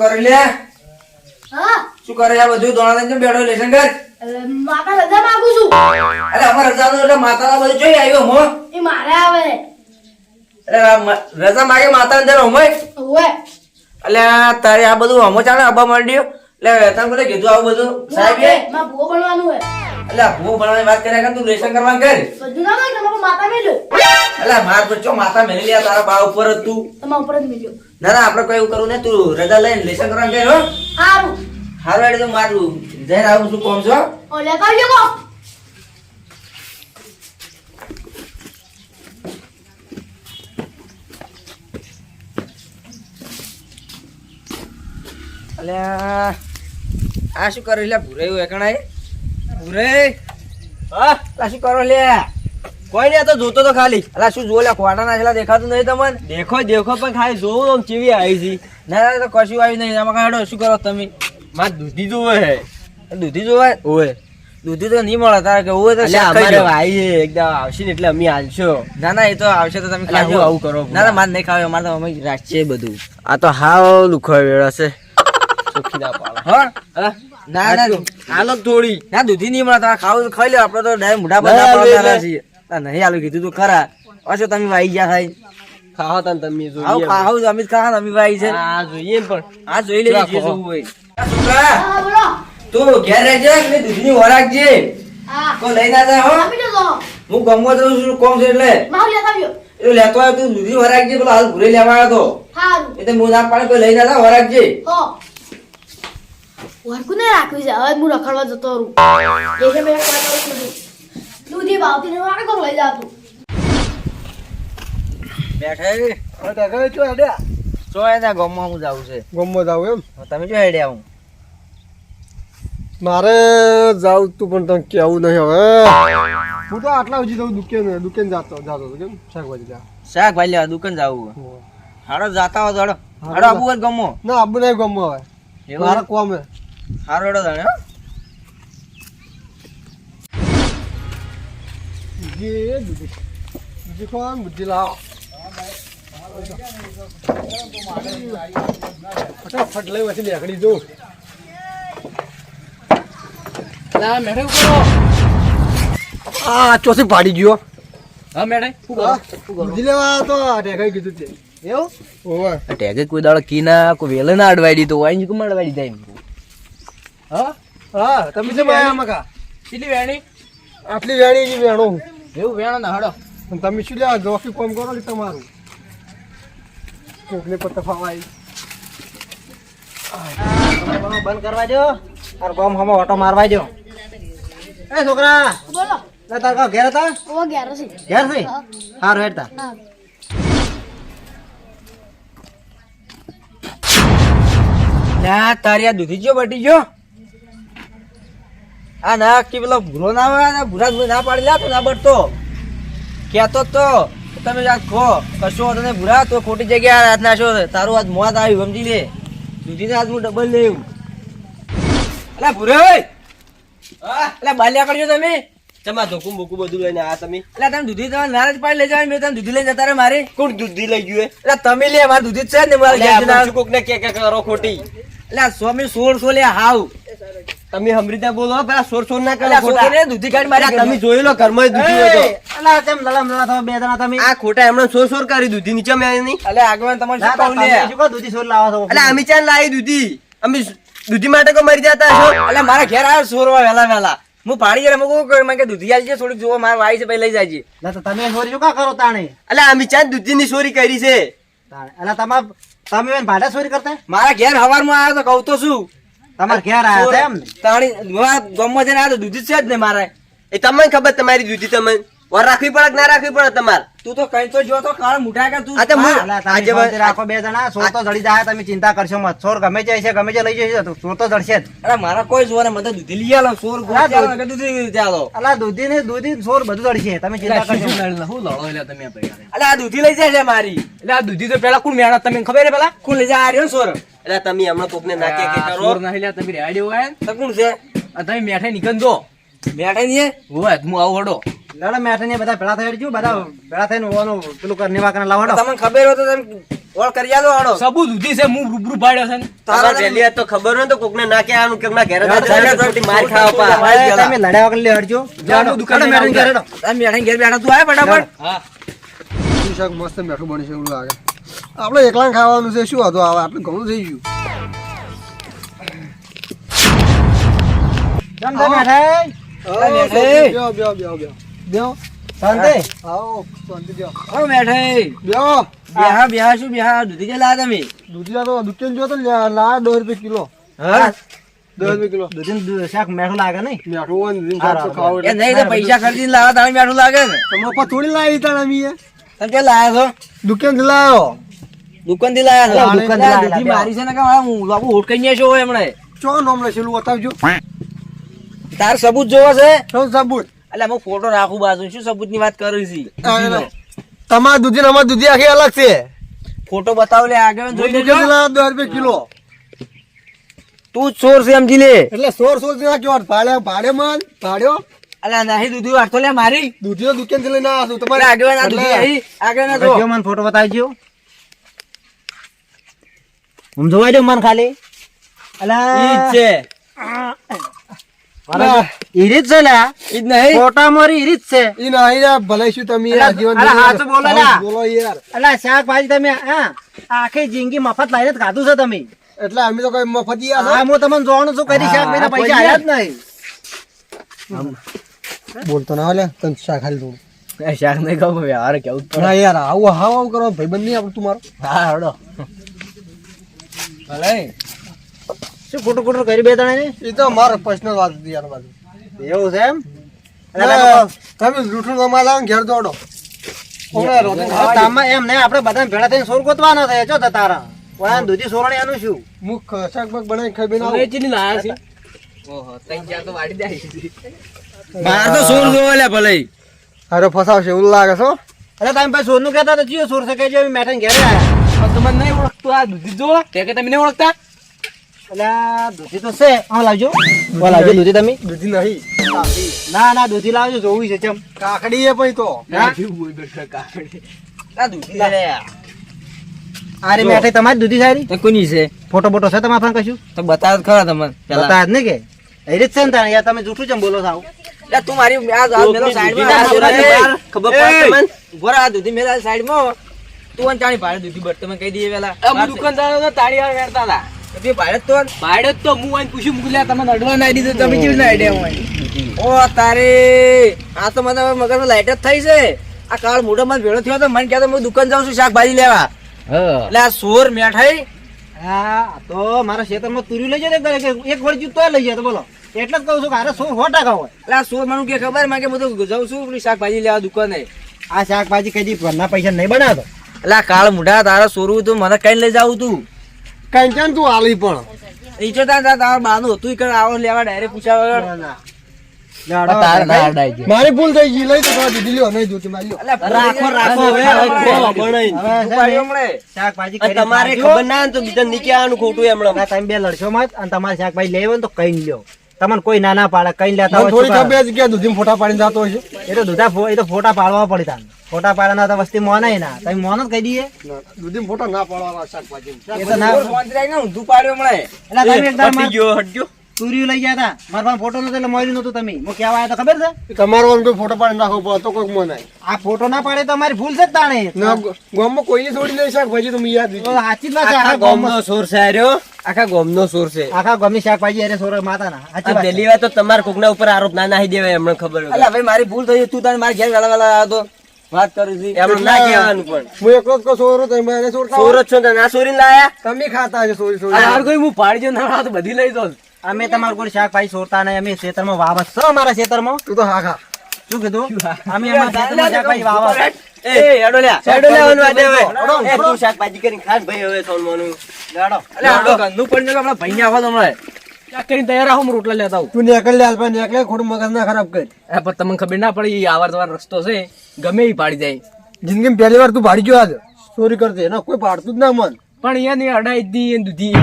કરે લે? હા. શું કરે આ બધું? દોણા લઈને બેઠો લેશન કર માતા રજા માંગુ છું. અરે અમારે રજા એટલે માતા બધું જોઈ આવ્યો હો એ મારે આવે. અરે રજા માગે માતા અંદર હમય ઓવે એટલે તારે આ બધું હમો ચાલે અબ્બા માંડ્યો? એટલે તને કોને કીધું આવું બધું? સાહેબમાં ભૂવો બનવાનું હોય. એટલે ભૂ ભણવાની વાત કર્યા કર તું લેશન કરવા કર બધું ના માતા મેલ્યો. એટલે માર બચ્ચો માતા મેલી લે તારા બા ઉપર જ તું. તમારા ઉપર જ મેલ્યો. ના ના આપણે કોઈ એવું કરવું ને તું રજા લઈને લેસન કરવા ગયો હારું. હારું એટલે તો મારું જઈને આવું શું કોમ છો? ઓલે આવજો કો. અલ્યા આ શું કરો લે ભૂરાયું એકણાય? ભૂરે હા આ શું કરો લે કોઈ નહીં તો જોતો તો ખાલી. અલા શું જો લે કોટા નાખેલા દેખાતું નહીં તમને? દેખો દેખો પણ ખાલી જોવું આમ ચીવી આવી છે. ના ના તો કશું આવ્યું નહીં. આમાં કાઢો શું કરો તમે? માર દૂધી જોવે હે દૂધી જોવે ઓય દૂધી તો નહીં મળે તારે કે ઓય તો અમારે ભાઈ એકદમ આવશે ને એટલે અમે હાલશો. ના ના એ તો આવશે તો તમે ખાજો. આવું કરો? ના ના માર નહીં ખાવે અમારે તો અમે રાખીએ બધું. આ તો હાવ લુખો વેળા છે. સુખી ના પાડે. હા? ના ના. હાલો થોડી. ના દૂધી નહીં મળે તારે ખાવું ખાઈ લે આપણે તો ડાયરેક્ટ મોઢા પર ના, પાડવાના છીએ. નહીં આલું કીધું તું ખરા. પાછો તમે વાઈ ગયા થાય. ખાઓ તને તમે આવું જોઈએ ખાવું તો અમે ખાવા અમે વાઈ છે. આ જોઈએ પણ. આ જોઈ લેજે જે. જોવું હોય. છોકરા તું ઘેર રહેજે કે દૂધની હા. કોઈ લઈ ના જાય હો. હું ગમવા જઉં છું કોમ છે એટલે. માવ લેતા આવજો એ લેતો આવ્યો તું દૂધની વરાગજે પેલો હાલ ભૂરે લેવા આવ્યો તો. સારું એટલે હું ના પાડે કોઈ લઈ ના જાય વરાગજે હો. વરકું ના રાખવી છે? હવે હું રખડવા જતો રહું. એ છે મેં દૂધી ભાવતી ને મારે કોણ લઈ જાતું બેઠા ચો એના ગમમાં હું જાઉં છે. ગમમાં જાવ એમ? તમે જો હેડ્યા હું? મારે જાવ તું પણ તને કેવું નહીં હવે. હું તો આટલા સુધી જાઉં દુકાન દુકાન જાતો જાતો હતો કેમ? શાકભાજી લેવા શાકભાજી લેવા દુકાન જાવું હાડો જાતા હો તો હાડો. હાડો આબુ હોય ગમો ના આબુ નહીં ગમો હવે મારા કોમ હે હારો હેડો જાણે કોણ બુદ્ધિ લાવો ફટાફટ લઈ પછી લેકડી જો આ ચોથી પાડી ગયો હા મેડમ બુદ્ધિ લેવા તો ટેકાઈ કીધું તે એવું કોઈ દાડો કીના કોઈ વેલે ના અડવાઈ દીધું હોય કુમ અડવાઈ જાય હા હા તમે આયા મકા કેટલી વેણી આટલી વેણી ની વેણો એવું વેણો ના હડો. તમે શું લ્યા જોખી કોમ કરો ને તમારું? કોકને પત્તા ફાવાય બંધ કરવા દો. તાર ગોમ હમો ઓટો મારવા દો. એ છોકરા. બોલો. લે તાર કા ઘેર હતા? ઓ ઘેર છે. ઘેર છે. હારું હેડતા. હા. ના તારી આ દૂધી જો બટી ગયો આ ના કે પેલો ભૂરો ના આવે ને ભૂરા ના પાડી લા ના બટતો કેતો તો તમે યાર કહો કશો તને ને ભૂરા તો ખોટી જગ્યાએ હાથ નાખ્યો છે. તારું આજ મોત આવ્યું સમજી લે. દૂધીને આજ હું ડબલ લેવું અલા ભૂરે અલા બાલ્યા કરજો તમે. તમાર ધોકું બોકું બધું લઈને આ તમે? એટલે તમે દૂધી તમારે નારાજ પાડી લઈ જાવ મેં તમે દૂધી લઈને જતા રહે મારે. કોણ દૂધી લઈ ગયું એટલે તમે લે મારે દૂધી જ છે ને મારે. કોક ને કે કે કરો ખોટી. એટલે સ્વામી સોળ સો લે હાવ. તમે હમરીતા બોલો પેલા સોર સોર ના કરે ખોટા. છોકરીને દૂધી કાઢી મારી તમે જોઈ લો ઘરમાં દૂધી હોય તો. અલા તેમ લલા લલા થવા બે જણા તમે. આ ખોટા એમણે સોર સોર કરી દૂધી નીચે મેં નહીં. અલે આગવાન તમારે શું કહું લે દૂધી સોર લાવો છો અલે અમે ચાન લાવી દૂધી? અમે દૂધી માટે કો મરી જતા છો? અલે મારા ઘેર આવ્યો સોરવા વેલા વેલા હું પાડી જરા મગો કે મને કે દૂધી આલજે થોડીક જોવો માર વાઈ છે પછી લઈ જાજે. તમે સોરી શું કા કરો તાણે? અલે અમે ચાન દૂધી ની સોરી કરી છે? અલે તમાર તમે ભાડા સોરી કરતા? મારા ઘેર હવારમાં આવ્યો તો કહું તો શું? તમાર ઘેર સોર- તાણી ગમવા જઈને આવ્યો દૂધી છે જ ને મારે. એ તમને ખબર તમારી દૂધી તમને? વર રાખવી પડે ના રાખવી પડે તમારે? તું તો કઈ તો જો તો કાળ મુઠા કે તું આજે રાખો બે જણા ચોર તો જડી જાય તમે ચિંતા કરશો મત. સોર ગમે તે છે ગમે તે લઈ જશે તો ચોર તો જડશે જ. અરે મારા કોઈ જોરે મને દૂધી લઈ આલો સોર ગોળ હા, કે દૂધી ચાલો અલા દૂધી ને દૂધી સોર બધું જડશે તમે ચિંતા કરશો મત. અલે આ દૂધી લઈ જશે મારી. એટલે આ દૂધી તો પેલા કોણ મેળા તમે ખબર છે પેલા? કોણ લઈ જાય? રહ્યો સોર. એટલે તમે હમણાં કોકને ના કે કે કરો? તો કોણ છે? તમે મેઠાઈ નીકળ દો બેઠા નહીં હોય હું આવું હડો લડો મેઠા ને બધા ભેળા થઈ જજો બધા ભેળા થઈને ઓનો પેલું કર નિવાકરણ લાવડો તમને ખબર હોય તો તમે ઓળ કરી આલો આડો સબુ દૂધી છે હું રૂબરૂ પાડ્યો છે તારા પહેલી તો ખબર હોય ને તો કોકને ના કે એમના ઘરે ના, જતા માર ખાવા પા. તમે લડાવા કરી લે. જાઓ, દુકાને મેડમ, ઘેર હેડો. તમે બેઠા ઘેર બેઠા તું આય ફટાફટ હા શું શાક મસ્ત મેઠું બની છે એવું લાગે આપણે એકલા ખાવાનું છે શું હતું આવે આટલું ઘણું થઈ ગયું આવો, બેઠે. બેહો, બેહો, બેહો, બેહો. બેહો. શાંતિ? આવો, શાંતિ બેહો. ઓ બેઠે બેહો. બેહા બેહા શું બેહા? દૂધી કે લાયા તમે? દૂધિયા તો દુકાન જો તો લા લા રૂપિયા કિલો. હા? કિલો. શાક મેઠું લાગે નહીં? મીઠું હોય ને દૂધીનું શાક તો ખાવું એ એટલે. નહીં તો પૈસા ખર્ચીને લાવા તારે મેઠું લાગે ને. તમારા થોડી લાવી તારે અમે તમે કે લાયા છો? દુકાનથી લાવ્યો દુકાનથી લાયા છો? દૂધી લાયા. મારી છે ને કે હું લાવું હોટકાઈ ને છો એમણે. ચો નોમ લખેલું બતાવજો. તાર સબૂત જોવો છે? સાબુત? એટલે હું ફોટો રાખું બાજુ શું સબૂતની વાત કરું છું? તમારા દૂધી ને. અમારી દૂધી આખી અલગ છે. ફોટો બતાવ લે આગળ જોઈ લેજો દસ રૂપિયા કિલો. તું ચોર છે સમજી લે. એટલે સોર સોર જેવા કેવા ભાડે ભાડે માં ભાડ્યો. અલા નહીં દૂધી વાળતો લે મારી. દૂધી દુકાનથી લઈને આવ્યો તમારે આગળ ના દૂધી આવી આગળ ના જો. મને ફોટો બતાવજો હું જોવા દો મન ખાલી. ઈ છે. ઈરી છે લ્યા. ઈ નહીં. ફોટા મારી ઈરી છે. ઈ નહીં યાર ભલે શું તમે અલા, આજીવન અલા, હાચું બોલો લા. બોલો યાર. અલા શાકભાજી તમે હા આખી જિંદગી મફત લાઈને ખાધું છે તમે. એટલે અમે તો કઈ મફતી આ હા હું તમને જોવાનું છું કઈ શાક ભાઈના પૈસા આયા જ નહીં. બોલતો ના તને શાક ખાલી શાક નહીં ખાવ વ્યવહાર કેવું ના યાર આવું હાવ આવું કરો ભાઈબંધ નહીં આપણું તમારો હા હડો ભલે. શું ખોટું ખોટું કરી બે તણે એ તો મારો પર્સનલ વાત હતી યાર બાજુ એવું છે એમ? તમે જૂઠું તમારે લાવો ઘેર દોડો. તમે એમ નહીં આપણે બધા ભેળા થઈને સોર ગોતવાના થાય જો તારા. ઓયા દૂધી સોરણી આનું શું? મુખ શાક બનાવી ખાઈ બેન આવો. ચીની લાયા છે. ઓહો તઈ ચાર તો વાડી જાય બાર તો સોર જોવો લે ભલે. અરે ફસાવશે એવું લાગે છો અરે તમે ભાઈ સોરનું કહેતા તો જીઓ સોર છે મેઠન ઘેરે આયા તમને નહીં ઓળખતું આ દૂધી જો. કે કે તમે નહીં ઓળખતા? દૂધી તો છે. હા લાવજો. હા લાવજો દૂધી તમે. દૂધી નહીં. ના ના દૂધી લાવજો જોવી છે ચમ કાકડી એ પછી તો. હા? આ દૂધી લે આ તમારી દૂધી સારી તો કોની છે? ફોટો બોટો છે તમારા પાસે કશું? તો બતાવ ખરા તમને પેલા. બતા જ ને કે. એ રીત છે ને તાણે યાર તમે જૂઠું ચમ બોલો સાવ તું મારી આ મેલો સાઈડમાં દૂધી ના ખબર પડે તમને? ઊભો દૂધી મેલા સાઈડમાં તું અને ભાડે દૂધી બટ તમે કહી દઈએ પેલા. દુકાનદારો તાળી આવે કરતા હતા. તો જ તો જ તો હું આઈને પૂછ્યું મૂકી તમે અડવા ના દીધો તમે કેવી ના આઈડિયા હોય? ઓ તારે આ તો મને મગર લાઈટ જ થઈ છે. આ કાળ મોઢામાં ભેળો થયો તો મને કહેતો હું દુકાન જાઉં છું શાકભાજી લેવા. એટલે આ સોર મેઠાઈ. હા તો મારા ખેતરમાં તુર્યું લઈ જાય ને એક વર્ષ તો લઈ જાય તો બોલો. એટલે જ કહું છું કે આરે સો સો ટકા હોય. એટલે આ સોર મને કે ખબર? મને કે હું તો જાઉં છું શાકભાજી લેવા દુકાને. આ શાકભાજી કઈ ઘરના પૈસા નહીં બનાવતો. એટલે આ કાળ મોઢા તારા સોરું તું મને કઈ લઈ જાવું તું? કઈ ક્યાં તું આલી પણ. ઈચો તાર તાર બાનું હતું ઈ આવો લેવા ડાયરેક્ટ પૂછ્યા વગર. ના મારી ભૂલ થઈ ગઈ લઈ તો દીદી લ્યો નહીં જોતી મારી રાખો રાખો હવે તમારે ખબર ના તો બીજા નીચે આવવાનું ખોટું એમણે ના, તમે બે લડશો મત અને તમારે શાકભાજી લેવો ને તો કઈ લ્યો. તમને કોઈ નાના ના પાડે કઈ લેતા હોય થોડી ખબર છે દૂધી ફોટા પાડીને જતો હોય છે. કરે? એ તો દૂધા એ તો ફોટા પાડવા પડે તાને ફોટા પાડવાના તો વસ્તી મોને ના. તમે મોન જ કહી દઈએ? દૂધી ફોટા ના પાડવાના શાકભાજી. એ તો ના ઊંધું પાડ્યો. એટલે તમે એકદમ હટી ગયો તુર્યું લઈ ગયા હતા મારા પાસે ફોટો નતો એટલે મળ્યું નતું તમે. હું કેવા આવ્યા તો ખબર છે? તમારો ફોટો પાડી નાખો પડે તો કોઈક મને. આ ફોટો ના પાડે તો અમારી ભૂલ છે જ તાણે. ના ગામમાં કોઈને છોડી નહીં શાકભાજી તો યાદ દીધી સાચી વાત છે આખા આખા ગામમાં. ગામનો સોર છે હાર્યો આખા ગામનો સોર છે. આખા ગામની શાકભાજી અરે સોર માતાના. સાચી આ. પહેલી વાર તો તમારા કોકના ઉપર આરોપ ના નાખી દેવાય એમને ખબર. મારી ભૂલ થઈ તું તારે મારા ઘેર વેલા વેલા આવ્યો તો. વાત કરું છું. એમ ના કહેવાનું પણ. હું એકલો જ કહું સોરો તમે એને છોડતા સોર જ છો ને ના સોરીને લાયા? તમે ખાતા છો સોરી આ સોરી કોઈ હું પાડી જો ના તો બધી લઈ દો અમે તમાર કોઈ શાકભાજી સોરતા નહીં અમે ખેતરમાં વાવસ છો. અમારા ખેતરમાં? તું તો હા ખા. શું કીધું? અમે અમારા ખેતરમાં શાકભાજી વાવત એ હેડો લ્યા સાઈડો લેવાનું હવે એ તું શાકભાજી કરીને ખાસ ભાઈ હવે તમારે લેડો અલા, આ ગંદુ પડી ગયું, આપણા ભાઈને આવવા દો હમણાં. કરીને તૈયાર આવો રોટલા લેતા આવું. તું નેકળ લે અલ્પા નેકળે ખોટું મગજ ના ખરાબ કર. આ પણ તમને ખબર ના પડી આવાર જવાનો રસ્તો છે ગમે એ પાડી જાય. જિંદગી પહેલી વાર તું પાડી ગયો આજ. ચોરી કરતે એના કોઈ પાડતું જ ના મન. પણ અહીંયાની અડાઈ દી દૂધી.